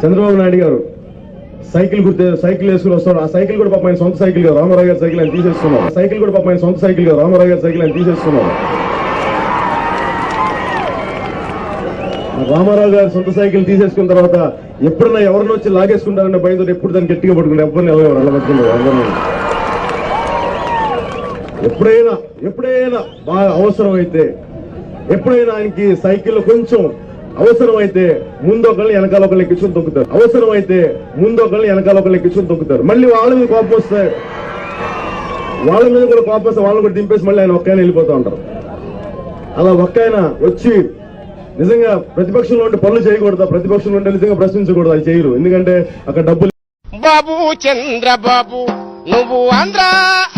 చంద్రబాబు నాయుడు గారు సైకిల్ గుర్తు సైకిల్ వేసుకుని వస్తాడు ఆ సైకిల్ కూడా పాప ఆయన సొంత సైకిల్గా రామారావు గారి సైకిల్ అని తీసేస్తున్నాడు ఆ సైకిల్ కూడా పాప ఆయన సొంత సైకిల్గా రామారావు గారి సైకిల్ అని తీసేసుకున్నారు. రామారావు గారి సొంత సైకిల్ తీసేసుకున్న తర్వాత ఎప్పుడన్నా ఎవరిని వచ్చి లాగేసుకుంటారనే భయంతో ఎప్పుడు దాన్ని గట్టిగా పట్టుకుంటే ఎవరిని ఎలా అలా ఎవరిని? ఎప్పుడైనా ఎప్పుడైనా బాగా అవసరం అయితే ఎప్పుడైనా ఆయనకి సైకిల్ కొంచెం అవసరం అయితే ముందు ఒకళ్ళని వెనకాల ఒకళ్ళు ఎక్కించుకుని తొక్కుతారు. అవసరం అయితే ముందు వెనకాల ఒకళ్ళు ఎక్కించుకుని తొక్కుతారు. మళ్ళీ వాళ్ళ మీద కోపం వస్తే వాళ్ళ మీద కూడా కోపం వస్తే వాళ్ళని కూడా దింపేసి మళ్ళీ ఆయన ఒక్కైనా వెళ్ళిపోతూ ఉంటారు. అలా ఒక్కైన వచ్చి నిజంగా ప్రతిపక్షంలో ఉంటే పనులు చేయకూడదు? ప్రతిపక్షంలో ఉంటే నిజంగా ప్రశ్నించకూడదు? అది చేయరు. ఎందుకంటే అక్కడ డబ్బులు బాబు చంద్రబాబు నువ్వు ఆంధ్ర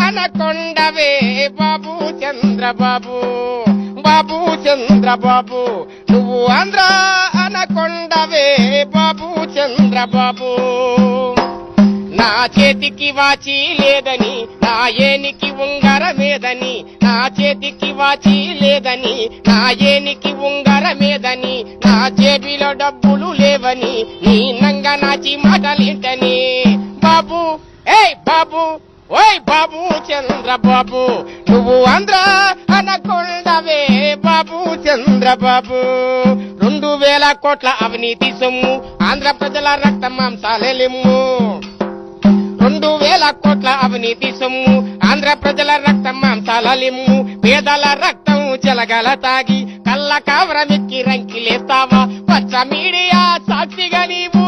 అనకొండవే. బాబు చంద్రబాబు బాబు చంద్రబాబు నువ్వు ఆంధ్ర అనకొండవే బాబు చంద్రబాబు. నా చేతికి వాచి లేదని నా ఏనికి ఉంగరమేదని నా చేతికి వాచి లేదని నా ఏనికి ఉంగరమేదని నా జేబిలో డబ్బులు లేవని నీ నంగ నాచి మాటలేంటని. బాబు ఏయ్ బాబు ఓయ్ బాబు చంద్రబాబు. నువ్వు ఆంధ్ర అనకొండవే బాబు చంద్రబాబు. రెండు వేల కోట్ల అవినీతి సొమ్ము ఆంధ్ర ప్రజల రక్త మాంసాలెలిమ్ము రెండు వేల కోట్ల అవినీతి సొమ్ము ఆంధ్ర ప్రజల రక్తం మాంసాలెలిమ్ము పేదల రక్తం జలగల తాగి కళ్ళ కావరమెక్కి రంకిలేస్తావా పచ్చ మీడియా సాక్షిగా నీవు.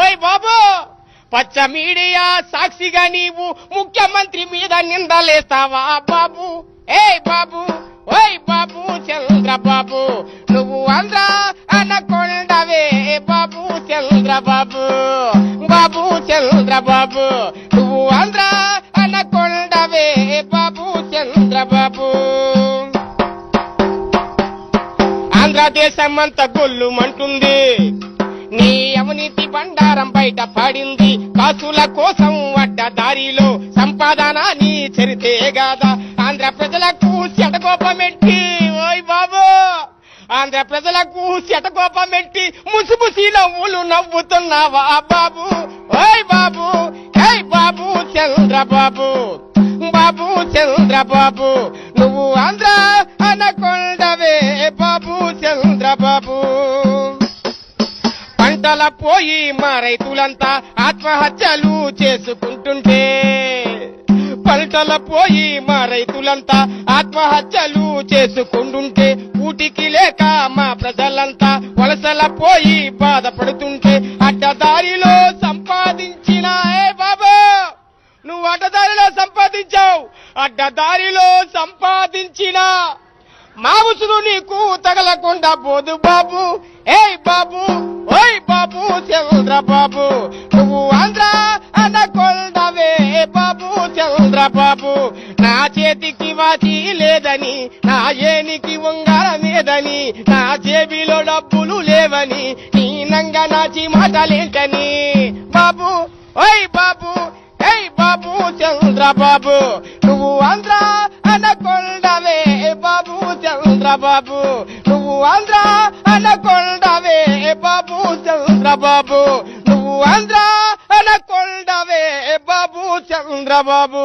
ఓయ్ బాబు పచ్చ మీడియా సాక్షిగా నీవు. ముఖ్యమంత్రి మీద నిందలేస్తావా బాబు? ఏయ్ బాబు ఓయ్ బాబు చంద్ర బాబు నువ్వు ఆంధ్ర అనకొండవే బాబు చంద్ర బాబు చంద్ర బాపు నువ్వు ఆంధ్ర అనకొండవే బాబు చంద్ర బాబు ఆంధ్రదేశం అంతా గొల్లుమంటుంది. నీ అవినీతి బండారం బయట పడింది. కాసుల కోసం అడ్డ దారిలో సంపాదన నీ చరితే గాదా. ఆంధ్ర ప్రజలకు చెటకోపమెట్టి ఓయ్ బాబు! ఆంధ్ర ప్రజలకు చెటకోపమెట్టి ముసుముసి నవ్వులు నవ్వుతున్నావా బాబు? ఓయ్ బాబు! ఏయ్ బాబు చంద్రబాబు! బాబు చంద్రబాబు! నువ్వు ఆంధ్ర అనకొండవే బాబు చంద్రబాబు! పంటల పోయి మా రైతులంతా ఆత్మహత్యలు చేసుకుంటుంటే పంటల పోయి మా రైతులంతా ఆత్మహత్యలు చేసుకుంటుంటే ఊటికి లేక మా ప్రజలంతా వలసల పోయి బాధపడుతుంటే అడ్డదారిలో సంపాదించిన ఏ బాబా? నువ్వు అడ్డదారిలో సంపాదించావు. అడ్డదారిలో సంపాదించిన మా ఉసురు నీకు తగలకుండా పోదు బాబు. ఏయ్ బాబు ఓయ్ బాబు చంద్ర బాబు. చంద్రబాబు నా చేతికి వాచి లేదని నా ఏనికి ఉంగరమేదని నా జేబిలో డబ్బులు లేవని నీ నంగ నాచి మాటలేంటని. బాబు ఓయ్ బాబు ఏయ్ బాబు చంద్రబాబు నువ్వు ఆంధ్ర అనకొండవే బాబు చంద్రబాబు నువ్వు ఆంధ్ర అనకొండవే బాబు చంద్రబాబు నువ్వు ఆంధ్ర అనకొండవే బాబు చంద్రబాబు